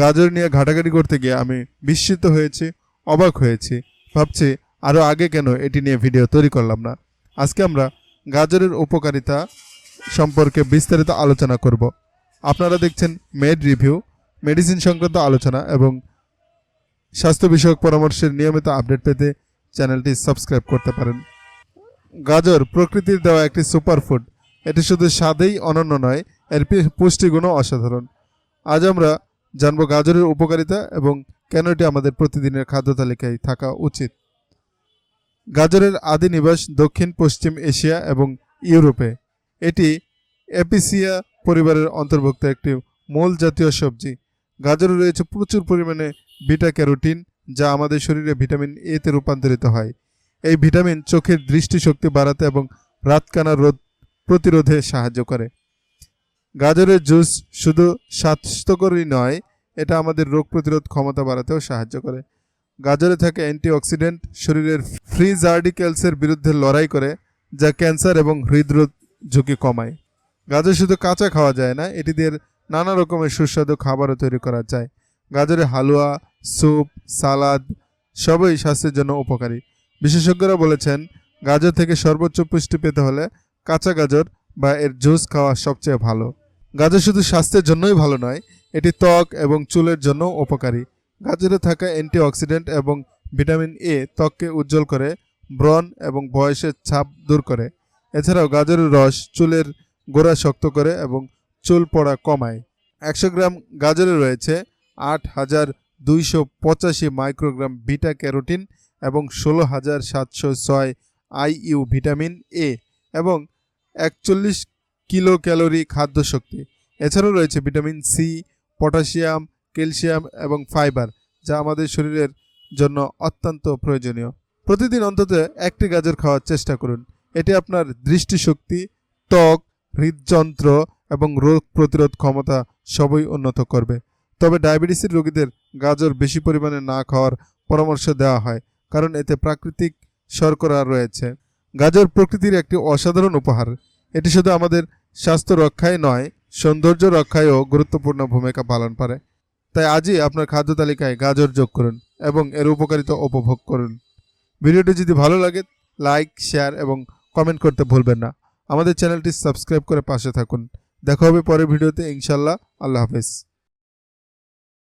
গাজর নিয়ে ঘাটাঘাটি করতে গিয়ে আমি বিস্মিত হয়েছি, অবাক হয়েছি। ভাবছি আরও আগে কেন এটি নিয়ে ভিডিও তৈরি করলাম না? আজকে আমরা গাজরের উপকারিতা সম্পর্কে বিস্তারিত আলোচনা করব। আপনারা দেখছেন মেড রিভিউ, মেডিসিন সংক্রান্ত আলোচনা এবং স্বাস্থ্য বিষয়ক পরামর্শের নিয়মিত আপডেট পেতে চ্যানেলটি সাবস্ক্রাইব করতে পারেন। গাজর প্রকৃতির দেওয়া একটি সুপারফুড। এটি শুধু স্বাদেই অনন্য নয়, এর পুষ্টিগুণও অসাধারণ। আজ আমরা জানব গাজরের উপকারিতা এবং কেন এটি আমাদের প্রতিদিনের খাদ্য তালিকায় থাকা উচিত। গাজরের আদি নিবাস দক্ষিণ, পশ্চিম এশিয়া এবং ইউরোপে। এটি এপিসিয়া পরিবারের অন্তর্ভুক্ত একটি মূল জাতীয় সবজি। গাজরে রয়েছে প্রচুর পরিমাণে বিটা ক্যারোটিন, যা আমাদের শরীরে ভিটামিন এতে রূপান্তরিত হয়। এই ভিটামিন চোখের দৃষ্টিশক্তি বাড়াতে এবং রাতকানা রোধ প্রতিরোধে সাহায্য করে। গাজরের জুস শুধু স্বাস্থ্যকরই নয়, এটা আমাদের রোগ প্রতিরোধ ক্ষমতা বাড়াতেও সাহায্য করে। গাজরে থাকে অ্যান্টিঅক্সিডেন্ট শরীরের ফ্রি জার্ডিক্যালসের বিরুদ্ধে লড়াই করে, যা ক্যান্সার এবং হৃদরোগ ঝুঁকি কমায়। গাজর শুধু কাঁচা খাওয়া যায় না, এটি দিয়ে নানা রকমের সুস্বাদু খাবারও তৈরি করা যায়। গাজরে হালুয়া, স্যুপ, সালাদ সবই স্বাস্থ্যের জন্য উপকারী। বিশেষজ্ঞরা বলেছেন, গাজর থেকে সর্বোচ্চ পুষ্টি পেতে হলে কাঁচা গাজর বা এর জুস খাওয়া সবচেয়ে ভালো। গাজর শুধু স্বাস্থ্যের জন্যই ভালো নয়, এটি ত্বক এবং চুলের জন্য উপকারী। গাজরে থাকা অ্যান্টিঅক্সিডেন্ট এবং ভিটামিন এ ত্বককে উজ্জ্বল করে, ব্রণ এবং বয়সের ছাপ দূর করে। এছাড়াও গাজরের রস চুলের গোড়া শক্ত করে এবং চুল পড়া কমায়। একশো গ্রাম গাজরে রয়েছে আট হাজার দুইশো পঁচাশি মাইক্রোগ্রাম বিটা ক্যারোটিন এবং ষোলো হাজার সাতশো ছয় আইইউ ভিটামিন এ এবং একচল্লিশ কিলো ক্যালোরি খাদ্য শক্তি এছাড়াও রয়েছে ভিটামিন সি পটাশিয়াম, ক্যালসিয়াম এবং ফাইবার, যা আমাদের শরীরের জন্য অত্যন্ত প্রয়োজনীয়। প্রতিদিন অন্তত একটি গাজর খাওয়ার চেষ্টা করুন। এটি আপনার দৃষ্টিশক্তি, ত্বক, হৃদযন্ত্র এবং রোগ প্রতিরোধ ক্ষমতা সবই উন্নত করবে। তবে ডায়াবেটিসের রোগীদের গাজর বেশি পরিমাণে না খাওয়ার পরামর্শ দেওয়া হয়, কারণ এতে প্রাকৃতিক শর্করা রয়েছে। গাজর প্রকৃতির একটি অসাধারণ উপহার। এটি শুধু আমাদের স্বাস্থ্য রক্ষায় নয়, সৌন্দর্য রক্ষায়ও গুরুত্বপূর্ণ ভূমিকা পালন করে। তাই আজই আপনার খাদ্য তালিকায় গাজর যোগ করুন এবং এর উপকারিতা উপভোগ করুন। ভিডিওটি যদি ভালো লাগে, লাইক, শেয়ার এবং কমেন্ট করতে ভুলবেন না। আমাদের চ্যানেলটি সাবস্ক্রাইব করে পাশে থাকুন। দেখা হবে পরের ভিডিওতে ইনশাল্লাহ আল্লাহ হাফেজ।